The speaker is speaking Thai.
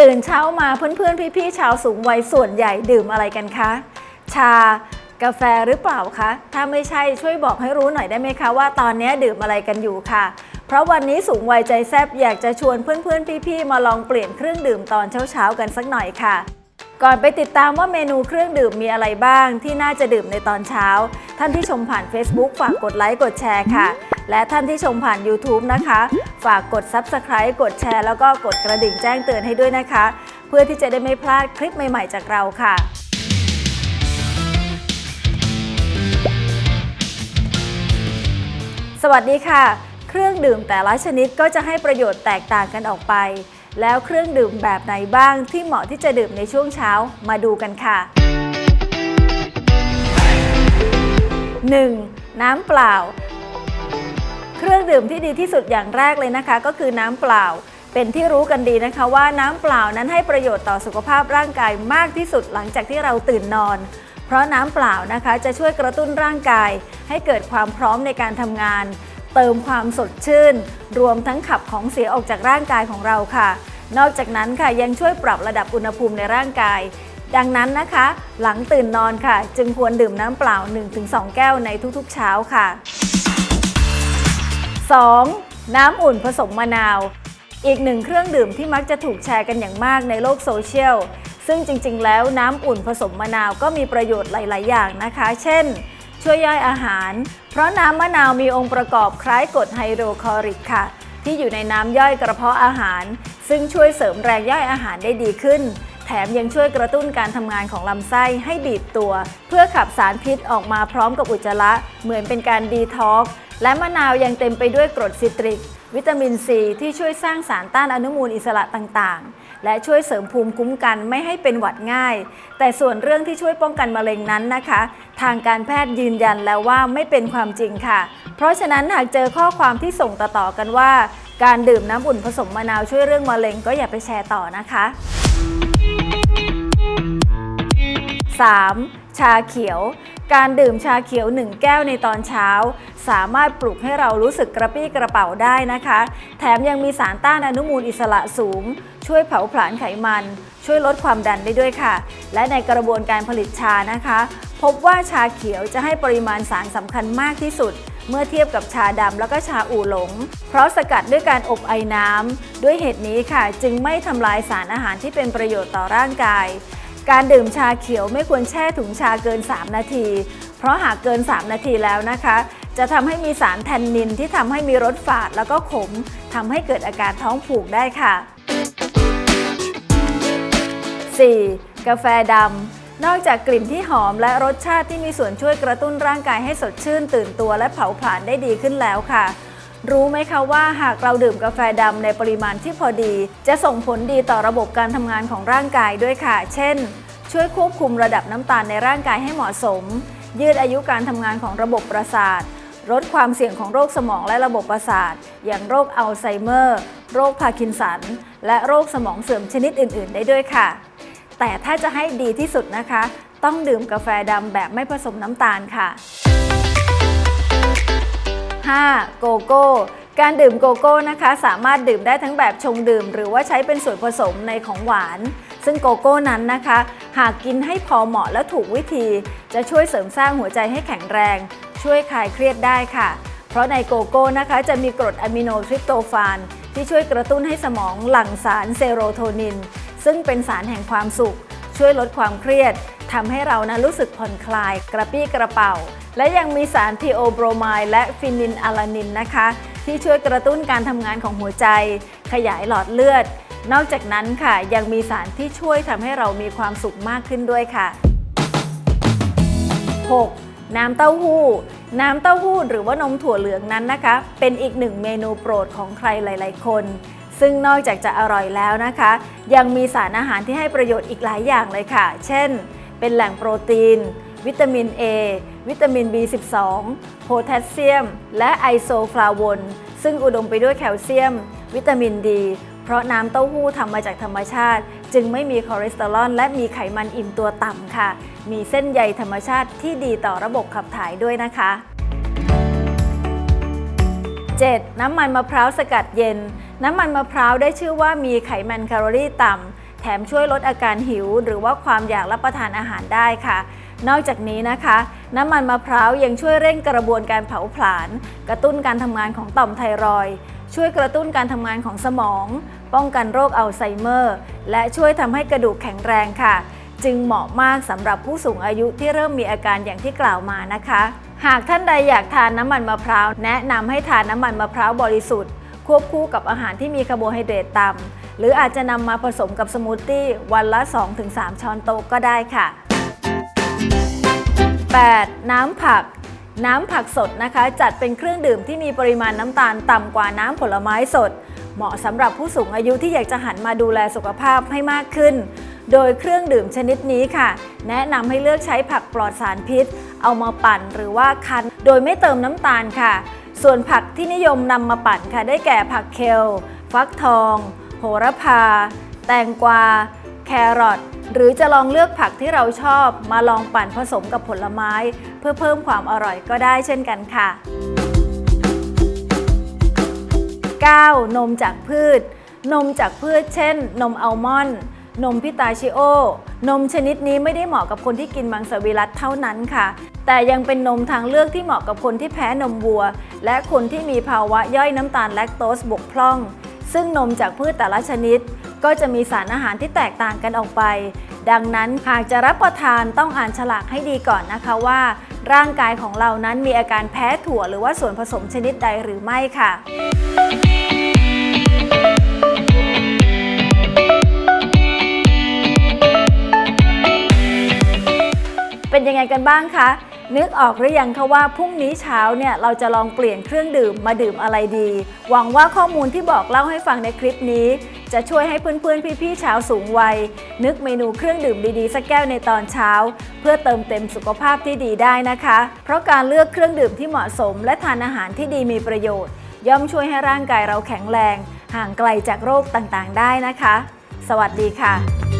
ตื่นเช้ามาเพื่อนๆ พี่ๆ ชาวสูงวัยส่วนใหญ่ดื่มอะไรกันคะ ชากาแฟหรือเปล่าคะ ถ้าไม่ใช่ช่วยบอกให้รู้หน่อยได้ไหมคะว่าตอนนี้ดื่มอะไรกันอยู่ค่ะ เพราะวันนี้สูงวัยใจแซบอยากจะชวนเพื่อนๆ พี่ๆ มาลองเปลี่ยนเครื่องดื่มตอนเช้าๆ กันสักหน่อยค่ะ ก่อนไปติดตามว่าเมนูเครื่องดื่มมีอะไรบ้าง ที่น่าจะดื่มในตอนเช้า ท่านที่ชมผ่าน Facebook ฝากกดไลค์กดแชร์ค่ะ และท่านที่ชมผ่าน YouTube นะคะ ฝากกด Subscribe กดแชร์แล้วก็กดกระดิ่งแจ้งเตือนให้ด้วยนะคะ เพื่อที่จะได้ไม่พลาดคลิปใหม่ ๆ จากเราค่ะสวัสดีค่ะ เครื่องดื่มแต่ละชนิดก็จะให้ประโยชน์แตกต่างกันออกไป แล้วเครื่องดื่มแบบไหนบ้างที่เหมาะที่จะดื่มในช่วงเช้ามาดูกันค่ะ 1. น้ำเปล่า รื่องดื่มที่ดีที่สุดอย่างแรกเลยนะคะ ก็คือน้ำเปล่า เป็นที่รู้กันดีนะคะว่าน้ำเปล่านั้นให้ประโยชน์ต่อสุขภาพร่างกายมากที่สุดหลังจากที่เราตื่นนอน เพราะน้ำเปล่านะคะจะช่วยกระตุ้นร่างกาย ให้เกิดความพร้อมในการทำงาน เติมความสดชื่น รวมทั้งขับของเสียออกจากร่างกายของเราค่ะ นอกจากนั้นค่ะยังช่วยปรับระดับอุณหภูมิในร่างกายดังนั้นนะคะ หลังตื่นนอนค่ะ จึงควรดื่มน้ำเปล่า 1-2 แก้วในทุกๆ เช้าค่ะ 2. น้ำอุ่นผสมมะนาว อีกหนึ่งเครื่องดื่มที่มักจะถูกแชร์กันอย่างมากในโลกโซเชียล ซึ่งจริง ๆ แล้วน้ำอุ่นผสมมะนาวก็มีประโยชน์หลาย ๆ อย่างนะคะ เช่น ช่วยย่อยอาหาร เพราะน้ำมะนาวมีองค์ประกอบคล้ายกรดไฮโดรคลอริกค่ะ ที่อยู่ในน้ำย่อยกระเพาะอาหาร ซึ่งช่วยเสริมแรงย่อยอาหารได้ดีขึ้น แถมยังช่วยกระตุ้นการทำงานของลำไส้ให้บีบตัว เพื่อขับสารพิษออกมาพร้อมกับอุจจาระเหมือนเป็นการดีท็อกซ์ และมะนาวยังเต็มไปด้วยกรดซิตริก วิตามินซีที่ช่วยสร้างสารต้านอนุมูลอิสระต่างๆ และช่วยเสริมภูมิคุ้มกันไม่ให้เป็นหวัดง่าย แต่ส่วนเรื่องที่ช่วยป้องกันมะเร็งนั้นนะคะ ทางการแพทย์ยืนยันแล้วว่าไม่เป็นความจริงค่ะ เพราะฉะนั้นหากเจอข้อความที่ส่งต่อๆกันว่า การดื่มน้ำอุ่นผสมมะนาวช่วยเรื่องมะเร็งก็อย่าไปแชร์ต่อนะคะ 3. ชาเขียว การดื่มชาเขียว 1 แก้วในตอนเช้า สามารถปลุกให้เรารู้สึกกระปรี้กระเป๋าได้นะคะ แถมยังมีสารต้านอนุมูลอิสระสูง ช่วยเผาผลาญไขมัน ช่วยลดความดันได้ด้วยค่ะ และในกระบวนการผลิตชานะคะ พบว่าชาเขียวจะให้ปริมาณสารสำคัญมากที่สุด เมื่อเทียบกับชาดำแล้วก็ชาอู่หลง เพราะสกัดด้วยการอบไอน้ำด้วยเหตุนี้ค่ะ จึงไม่ทำลายสารอาหารที่เป็นประโยชน์ต่อร่างกาย การดื่มชาเขียวไม่ควรแช่ถุงชาเกิน 3 นาที เพราะหากเกิน 3 นาทีแล้วนะคะ จะทำให้มีสารแทนนินที่ทำให้มีรสฝาดแล้วก็ขมทำให้เกิดอาการท้องผูกได้ค่ะ 4. กาแฟดำนอกจากกลิ่นที่หอมและรสชาติที่มีส่วนช่วยกระตุ้นร่างกายให้สดชื่นตื่นตัวและเผาผลาญได้ดีขึ้นแล้วค่ะ รู้ไหมคะว่าหากเราดื่มกาแฟดำในปริมาณที่พอดี จะส่งผลดีต่อระบบการทำงานของร่างกายด้วยค่ะ เช่น ช่วยควบคุมระดับน้ำตาลในร่างกายให้เหมาะสม ยืดอายุการทำงานของระบบประสาท ลดความเสี่ยงของโรคสมองและระบบประสาท อย่างโรคอัลไซเมอร์ โรคพาร์กินสัน และโรคสมองเสื่อมชนิดอื่น ๆ ได้ด้วยค่ะ แต่ถ้าจะให้ดีที่สุดนะคะ ต้องดื่มกาแฟดำแบบไม่ผสมน้ำตาลค่ะ 5. โกโก้ การดื่มโกโก้นะคะ สามารถดื่มได้ทั้งแบบชงดื่ม หรือว่าใช้เป็นส่วนผสมในของหวาน ซึ่งโกโก้นั้นนะคะ หากกินให้พอเหมาะและถูกวิธี จะช่วยเสริมสร้างหัวใจให้แข็งแรง ช่วยคลายเครียดได้ค่ะ เพราะในโกโก้นะคะจะมีกรดอะมิโนทริปโตฟานที่ช่วยกระตุ้นให้สมองหลั่งสารเซโรโทนิน ซึ่งเป็นสารแห่งความสุข ช่วยลดความเครียด ทำให้เรานะรู้สึกผ่อนคลายกระปี้กระเป๋า และยังมีสารทีโอโบรไมด์และฟินินอะลานินนะคะ ที่ช่วยกระตุ้นการทำงานของหัวใจ ขยายหลอดเลือด นอกจากนั้นค่ะ ยังมีสารที่ช่วยทำให้เรามีความสุขมากขึ้นด้วยค่ะ 6. น้ำเต้าหู้ น้ำเต้าหู้หรือว่านมถั่วเหลืองนั้นนะคะ เป็นอีกหนึ่งเมนูโปรดของใครหลาย ๆ คนซึ่งนอกจากจะอร่อยแล้วนะคะ ยังมีสารอาหารที่ให้ประโยชน์อีกหลายอย่างเลยค่ะ เช่น เป็นแหล่งโปรตีน วิตามิน A วิตามิน B12 โพแทสเซียม และไอโซฟลาวนซึ่งอุดมไปด้วยแคลเซียม วิตามินดี เพราะน้ำเต้าหู้ทำมาจากธรรมชาติ จึงไม่มีคอเลสเตอรอลและมีไขมันอิ่มตัวต่ำค่ะ มีเส้นใยธรรมชาติที่ดีต่อระบบขับถ่ายด้วยนะคะ 7. น้ำมันมะพร้าวสกัดเย็น น้ำมันมะพร้าวได้ชื่อว่ามีไขมันแคลอรี่ต่ำ ถมช่วยลดอาการหิว หรือว่าความอยากรับประทานอาหารได้ค่ะ นอกจากนี้นะคะ น้ำมันมะพร้าวยังช่วยเร่งกระบวนการเผาผลาญกระตุ้นการทำงานของต่อมไทรอยด์ช่วยกระตุ้นการทำงานของสมอง ป้องกันโรคอัลไซเมอร์ และช่วยทำให้กระดูกแข็งแรงค่ะ จึงเหมาะมากสำหรับผู้สูงอายุที่เริ่มมีอาการอย่างที่กล่าวมานะคะ หากท่านใดอยากทานน้ำมันมะพร้าว แนะนำให้ทานน้ำมันมะพร้าวบริสุทธิ์ ควบคู่กับอาหารที่มีคาร์โบไฮเดรตต่ำ หรืออาจจะนำมาผสมกับสมูทตี้วันละ 2-3 ช้อนโต๊ะก็ได้ค่ะ 8. น้ำผัก น้ำผักสดนะคะ จัดเป็นเครื่องดื่มที่มีปริมาณน้ำตาลต่ำกว่าน้ำผลไม้สด เหมาะสำหรับผู้สูงอายุที่อยากจะหันมาดูแลสุขภาพให้มากขึ้น โดยเครื่องดื่มชนิดนี้ค่ะ แนะนำให้เลือกใช้ผักปลอดสารพิษ เอามาปั่นหรือว่าคั้น โดยไม่เติมน้ำตาลค่ะ ส่วนผักที่นิยมนำมาปั่นค่ะ ได้แก่ผักเคล ฟักทอง โหระพา แตงกวา แครอทหรือจะลองเลือกผักที่เราชอบมาลองปั่นผสมกับผลไม้ เพื่อเพิ่มความอร่อยก็ได้เช่นกันค่ะ 9. นมจากพืช นมจากพืชเช่น นมอัลมอนด์นมพิตาชิโอ นมชนิดนี้ไม่ได้เหมาะกับคนที่กินมังสวิรัตเท่านั้นค่ะ แต่ยังเป็นนมทางเลือกที่เหมาะกับคนที่แพ้นมวัว และคนที่มีภาวะย่อยน้ำตาลแลคโตสบกพร่อง ซึ่งนมจากพืชแต่ละชนิด ก็จะมีสารอาหารที่แตกต่างกันออกไป ดังนั้นหากจะรับประทานต้องอ่านฉลากให้ดีก่อนนะคะว่า ร่างกายของเรานั้นมีอาการแพ้ถั่วหรือว่าส่วนผสมชนิดใดหรือไม่ค่ะเป็นยังไงกันบ้างคะ นึกออกหรือยังคะว่าพรุ่งนี้เช้าเนี่ยเราจะลองเปลี่ยนเครื่องดื่มมาดื่มอะไรดี หวังว่าข้อมูลที่บอกเล่าให้ฟังในคลิปนี้ จะช่วยให้เพื่อนๆพี่ๆชาวสูงวัย นึกเมนูเครื่องดื่มดีๆ สักแก้วในตอนเช้า เพื่อเติมเต็มสุขภาพที่ดีได้นะคะ เพราะการเลือกเครื่องดื่มที่เหมาะสม และทานอาหารที่ดีมีประโยชน์ ย่อมช่วยให้ร่างกายเราแข็งแรง ห่างไกลจากโรคต่างๆ ได้นะคะ สวัสดีค่ะ